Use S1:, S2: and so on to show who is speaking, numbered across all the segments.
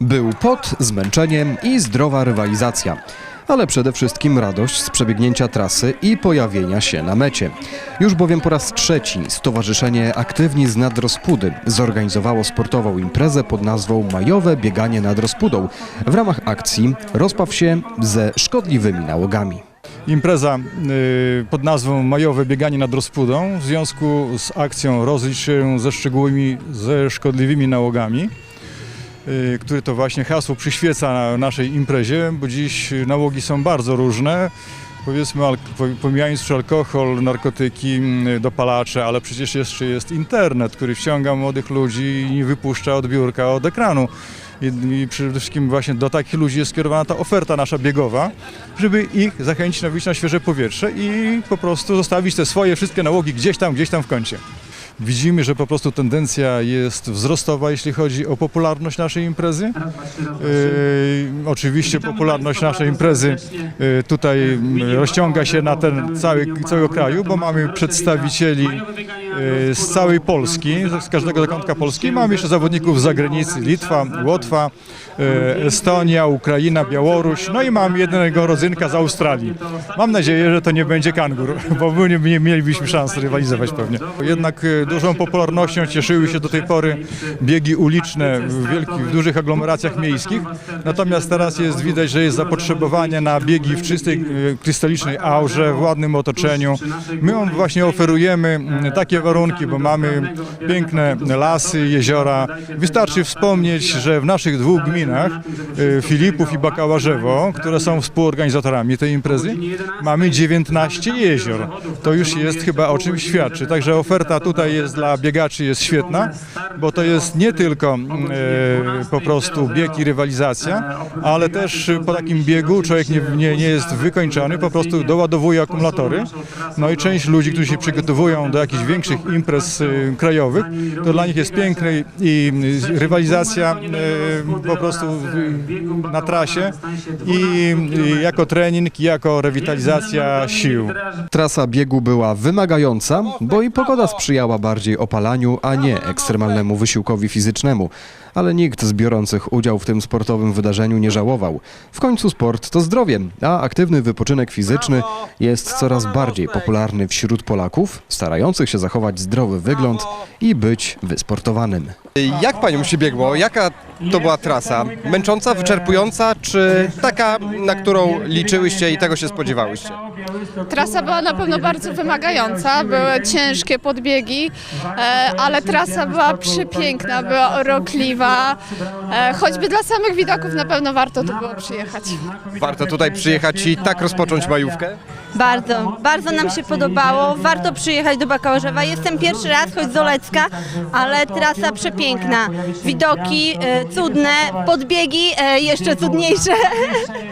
S1: Był pot, zmęczeniem i zdrowa rywalizacja. Ale przede wszystkim radość z przebiegnięcia trasy i pojawienia się na mecie. Już bowiem po raz trzeci Stowarzyszenie Aktywni z Nadrozpudy zorganizowało sportową imprezę pod nazwą Majowe Bieganie nad Rozpudą. W ramach akcji rozpaw się ze szkodliwymi nałogami.
S2: Impreza y, pod nazwą Majowe Bieganie nad Rozpudą w związku z akcją rozlicz się ze szczegółymi, ze szkodliwymi nałogami, który to właśnie hasło przyświeca na naszej imprezie, bo dziś nałogi są bardzo różne. Powiedzmy, pomijając już alkohol, narkotyki, mm, dopalacze, ale przecież jeszcze jest internet, który wciąga młodych ludzi i nie wypuszcza od biurka, od ekranu. I przede wszystkim właśnie do takich ludzi jest skierowana ta oferta nasza biegowa, żeby ich zachęcić na wyjście na świeże powietrze i po prostu zostawić te swoje wszystkie nałogi gdzieś tam, gdzieś tam w kącie. Widzimy, że po prostu tendencja jest wzrostowa, jeśli chodzi o popularność naszej imprezy. Yy, oczywiście popularność naszej imprezy yy, tutaj rozciąga się na ten cały, całego kraju, bo mamy przedstawicieli z całej Polski, z każdego zakątka Polski. Mamy jeszcze zawodników z zagranicy, Litwa, Łotwa, yy, Estonia, Ukraina, Białoruś, no i mamy jednego rodzynka z Australii. Mam nadzieję, że to nie będzie kangur, bo my nie, mielibyśmy szans rywalizować pewnie. Jednak e, dużą popularnością cieszyły się do tej pory biegi uliczne w wielkich, w dużych aglomeracjach miejskich. Natomiast teraz jest widać, że jest zapotrzebowanie na biegi w czystej, krystalicznej aurze, w ładnym otoczeniu. My właśnie oferujemy mm, warunki, bo mamy piękne lasy, jeziora. Wystarczy wspomnieć, że w naszych dwóch gminach, e, Filipów i Bakałarzewo, które są współorganizatorami tej imprezy, mamy 19 jezior. To już jest chyba o czym świadczy. Także oferta tutaj jest dla biegaczy jest świetna, bo to jest nie tylko e, po prostu bieg i rywalizacja, ale też po takim biegu człowiek nie, nie, nie jest wykończony, po prostu doładowuje akumulatory. No i część ludzi, którzy się przygotowują do jakichś większych imprez e, krajowych, to dla nich jest piękne i y, rywalizacja e, po prostu y, na trasie i jako trening, i jako rewitalizacja sił.
S1: Trasa biegu była wymagająca, bo i pogoda sprzyjała bardziej opalaniu, a nie ekstremalnemu wysiłkowi fizycznemu. Ale nikt z biorących udział w tym sportowym wydarzeniu nie żałował. W końcu sport to zdrowie, a aktywny wypoczynek fizyczny jest coraz bardziej popularny wśród Polaków, starających się zachować zdrowy wygląd i być wysportowanym.
S3: Jak paniom się biegło? Jaka to była trasa? Męcząca, wyczerpująca, czy taka, na którą liczyłyście i tego się spodziewałyście?
S4: Trasa była na pewno bardzo wymagająca, były ciężkie podbiegi, e, ale trasa była przepiękna, była urokliwa. E, choćby dla samych widoków na pewno warto tu było przyjechać.
S3: Warto tutaj przyjechać i tak rozpocząć majówkę?
S5: Bardzo, bardzo nam się podobało. Warto przyjechać do Bakałarzewa. Jestem pierwszy raz, choć z Olecka, ale trasa przepiękna. Widoki e, cudne, podbiegi e, jeszcze cudniejsze.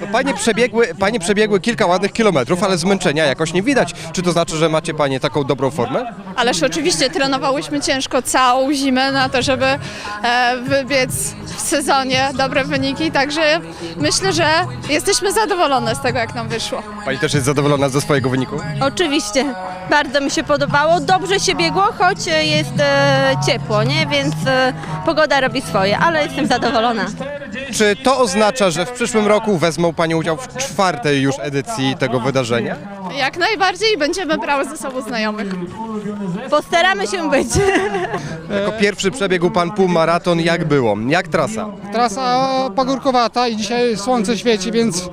S3: No, panie, przebiegły, panie przebiegły kilka ładnych kilometrów, ale zmęczenia jakoś nie widać. Czy to znaczy, że macie panie taką dobrą formę?
S4: Ależ oczywiście trenowałyśmy ciężko całą zimę na to, żeby e, wybiec w sezonie dobre wyniki, także myślę, że jesteśmy zadowolone z tego, jak nam wyszło.
S3: Pani też jest zadowolona ze swojego wyniku?
S5: Oczywiście, bardzo mi się podobało. Dobrze się biegło, choć e, jest e, ciepło, nie? Więc e, pogoda robi swoje, ale jestem zadowolona.
S3: Czy to oznacza, że w przyszłym roku wezmą panie udział w czwartej już edycji tego wydarzenia?
S4: Jak najbardziej będziemy brały ze sobą znajomych.
S5: Postaramy się być.
S3: Jako pierwszy przebiegł pan półmaraton. Jak było? Jak trasa?
S6: Trasa pagórkowata i dzisiaj słońce świeci, więc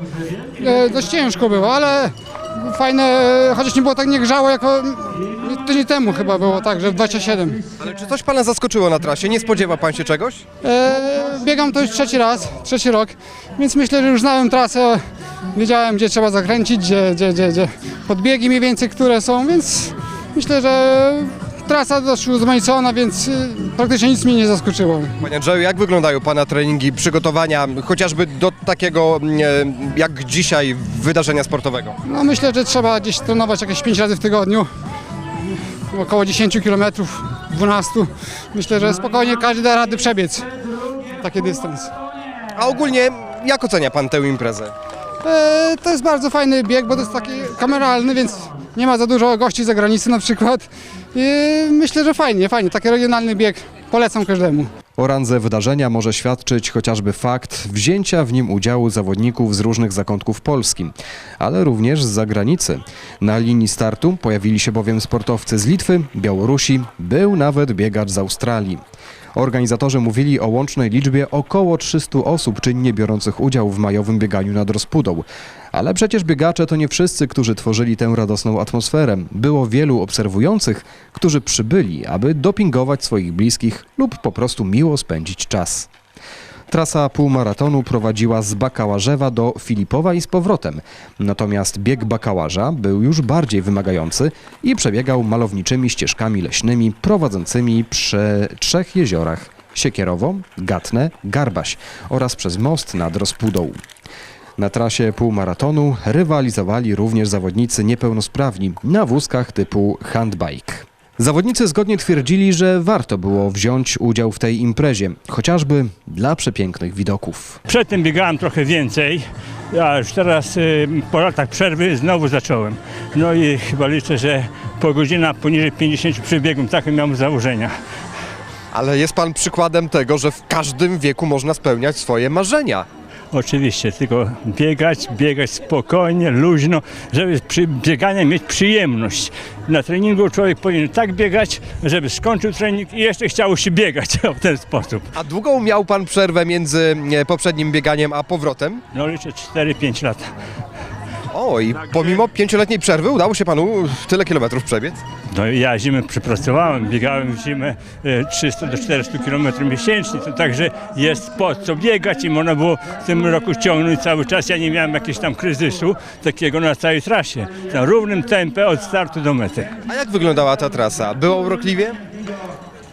S6: e, dość ciężko było, ale fajne, chociaż nie było tak nie grzało jako tydzień temu chyba było tak, że w 27.
S3: Ale czy coś pana zaskoczyło na trasie? Nie spodziewał pan się czegoś?
S6: E, biegam to już trzeci raz, trzeci rok, więc myślę, że już znałem trasę, wiedziałem gdzie trzeba zakręcić, gdzie, gdzie, gdzie, gdzie podbiegi mniej więcej, które są, więc myślę, że trasa dość uzmajcona, więc y, praktycznie nic mnie nie zaskoczyło.
S3: Panie Andrzeju, jak wyglądają Pana treningi, przygotowania chociażby do takiego mm, e, jak dzisiaj wydarzenia sportowego?
S6: No myślę, że trzeba gdzieś trenować jakieś 5 razy w tygodniu. Około 10 km, 12. Myślę, że spokojnie każdy da rady przebiec taki dystans.
S3: A ogólnie jak ocenia Pan tę imprezę?
S6: E, to jest bardzo fajny bieg, bo to jest taki kameralny, więc nie ma za dużo gości z zagranicy na przykład. Myślę, że fajnie, fajnie. Taki regionalny bieg polecam każdemu.
S1: O randze wydarzenia może świadczyć chociażby fakt wzięcia w nim udziału zawodników z różnych zakątków Polski, ale również z zagranicy. Na linii startu pojawili się bowiem sportowcy z Litwy, Białorusi, był nawet biegacz z Australii. Organizatorzy mówili o łącznej liczbie około 300 osób czynnie biorących udział w majowym bieganiu nad Rozpudą. Ale przecież biegacze to nie wszyscy, którzy tworzyli tę radosną atmosferę. Było wielu obserwujących, którzy przybyli, aby dopingować swoich bliskich lub po prostu miło spędzić czas. Trasa półmaratonu prowadziła z Bakałarzewa do Filipowa i z powrotem. Natomiast bieg Bakałarza był już bardziej wymagający i przebiegał malowniczymi ścieżkami leśnymi prowadzącymi przy trzech jeziorach Siekierowo, Gatne, Garbaś oraz przez most nad Rozpudą. Na trasie półmaratonu rywalizowali również zawodnicy niepełnosprawni na wózkach typu handbike. Zawodnicy zgodnie twierdzili, że warto było wziąć udział w tej imprezie, chociażby dla przepięknych widoków.
S7: Przedtem biegałem trochę więcej, a już teraz y, po latach przerwy znowu zacząłem. No i chyba liczę, że po godzina poniżej 50 przebiegłem, takie miałem założenia.
S3: Ale jest pan przykładem tego, że w każdym wieku można spełniać swoje marzenia.
S7: Oczywiście, tylko biegać, biegać spokojnie, luźno, żeby przy bieganiu mieć przyjemność. Na treningu człowiek powinien tak biegać, żeby skończył trening i jeszcze chciało się biegać w ten sposób.
S3: A długą miał pan przerwę między poprzednim bieganiem a powrotem?
S7: No liczę 4-5 lat.
S3: O, i pomimo pięcioletniej przerwy udało się panu tyle kilometrów przebiec?
S7: No ja zimę przepracowałem, biegałem w zimę e, 300 do 400 km miesięcznie, to także jest po co biegać i można było w tym roku ciągnąć cały czas. Ja nie miałem jakiegoś tam kryzysu takiego na całej trasie. Na równym tempie od startu do mety.
S3: A jak wyglądała ta trasa? Było urokliwie?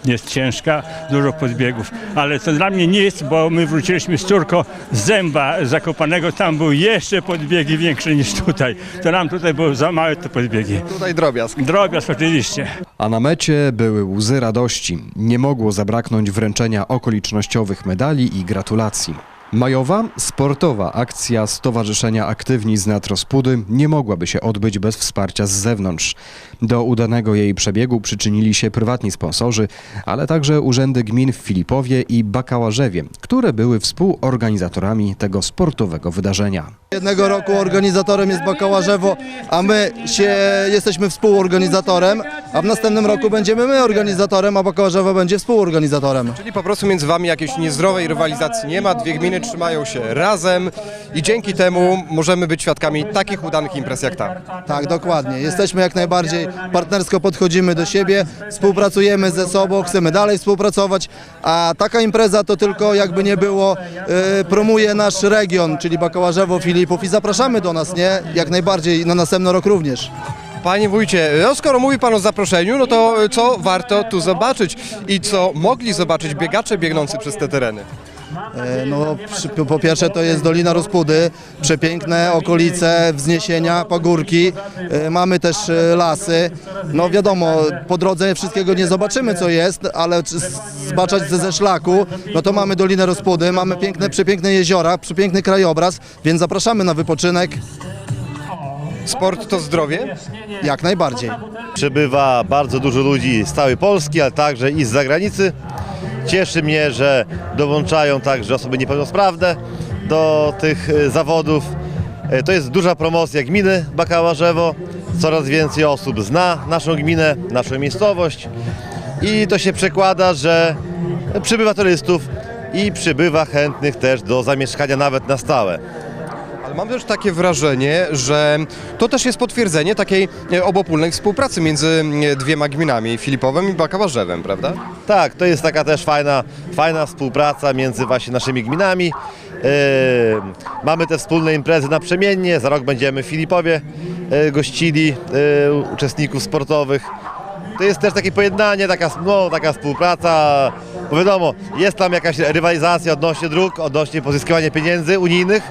S7: Jest ciężka, dużo podbiegów, ale to dla mnie nie jest, bo my wróciliśmy z córką z Zęba Zakopanego, tam były jeszcze podbiegi większe niż tutaj. To nam tutaj było za małe te podbiegi.
S3: Tutaj drobiazg.
S7: Drobiazg oczywiście.
S1: A na mecie były łzy radości. Nie mogło zabraknąć wręczenia okolicznościowych medali i gratulacji. Majowa, sportowa akcja Stowarzyszenia Aktywni z nad Rozpudy nie mogłaby się odbyć bez wsparcia z zewnątrz. Do udanego jej przebiegu przyczynili się prywatni sponsorzy, ale także urzędy gmin w Filipowie i Bakałarzewie, które były współorganizatorami tego sportowego wydarzenia.
S8: Jednego roku organizatorem jest Bakałarzewo, a my się jesteśmy współorganizatorem, a w następnym roku będziemy my organizatorem, a Bakałarzewo będzie współorganizatorem.
S3: Czyli po prostu między wami jakiejś niezdrowej rywalizacji nie ma, dwie gminy trzymają się razem i dzięki temu możemy być świadkami takich udanych imprez jak ta.
S8: Tak, dokładnie. Jesteśmy jak najbardziej partnersko podchodzimy do siebie, współpracujemy ze sobą, chcemy dalej współpracować, a taka impreza to tylko jakby nie było, y, promuje nasz region, czyli Bakałarzewo, Filipów i zapraszamy do nas, nie? Jak najbardziej na następny rok również.
S3: Panie wójcie, no skoro mówi pan o zaproszeniu, no to co warto tu zobaczyć i co mogli zobaczyć biegacze biegnący przez te tereny?
S8: E, No, przy- po pierwsze to jest Dolina Rozpudy, przepiękne okolice, wzniesienia, pagórki, e, mamy też e, lasy. No wiadomo, po drodze wszystkiego nie zobaczymy co jest, ale czy s- zbaczać ze, ze szlaku, no to mamy Dolinę Rozpudy, mamy piękne, przepiękne jeziora, przepiękny krajobraz, więc zapraszamy na wypoczynek
S3: Sport to zdrowie?
S8: jak najbardziej.
S9: Przybywa bardzo dużo ludzi z całej Polski, ale także i z zagranicy. Cieszy mnie, że dołączają także osoby niepełnosprawne do tych e, zawodów. E, To jest duża promocja gminy Bakałarzewo. Coraz więcej osób zna naszą gminę, naszą miejscowość i to się przekłada, że przybywa turystów i przybywa chętnych też do zamieszkania nawet na stałe.
S3: Mam też takie wrażenie, że to też jest potwierdzenie takiej e, obopólnej współpracy między e, dwiema gminami, Filipowem i Bakałarzewem, prawda?
S9: Tak, to jest taka też fajna, fajna współpraca między właśnie naszymi gminami. Yy, mamy te wspólne imprezy naprzemiennie. Za rok będziemy w Filipowie yy, gościli yy, uczestników sportowych. To jest też takie pojednanie, taka, no, taka współpraca. Bo wiadomo, jest tam jakaś rywalizacja odnośnie dróg, odnośnie pozyskiwania pieniędzy unijnych,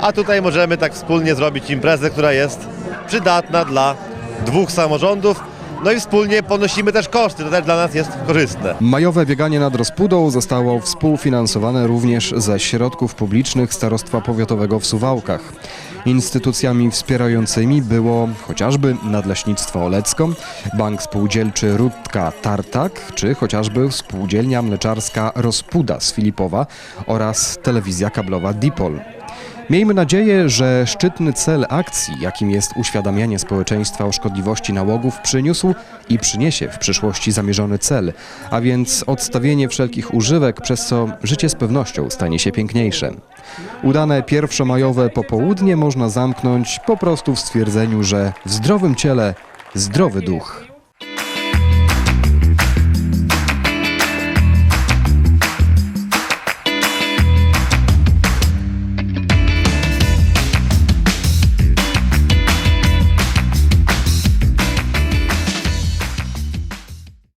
S9: a tutaj możemy tak wspólnie zrobić imprezę, która jest przydatna dla dwóch samorządów. No i wspólnie ponosimy też koszty, to też dla nas jest korzystne.
S1: Majowe bieganie nad Rozpudą zostało współfinansowane również ze środków publicznych Starostwa Powiatowego w Suwałkach. Instytucjami wspierającymi było chociażby Nadleśnictwo Olecko, Bank Spółdzielczy Rudka Tartak, czy chociażby Spółdzielnia Mleczarska Rozpuda z Filipowa oraz telewizja kablowa Dipol. Miejmy nadzieję, że szczytny cel akcji, jakim jest uświadamianie społeczeństwa o szkodliwości nałogów, przyniósł i przyniesie w przyszłości zamierzony cel, a więc odstawienie wszelkich używek, przez co życie z pewnością stanie się piękniejsze. Udane pierwszomajowe popołudnie można zamknąć po prostu w stwierdzeniu, że w zdrowym ciele zdrowy duch.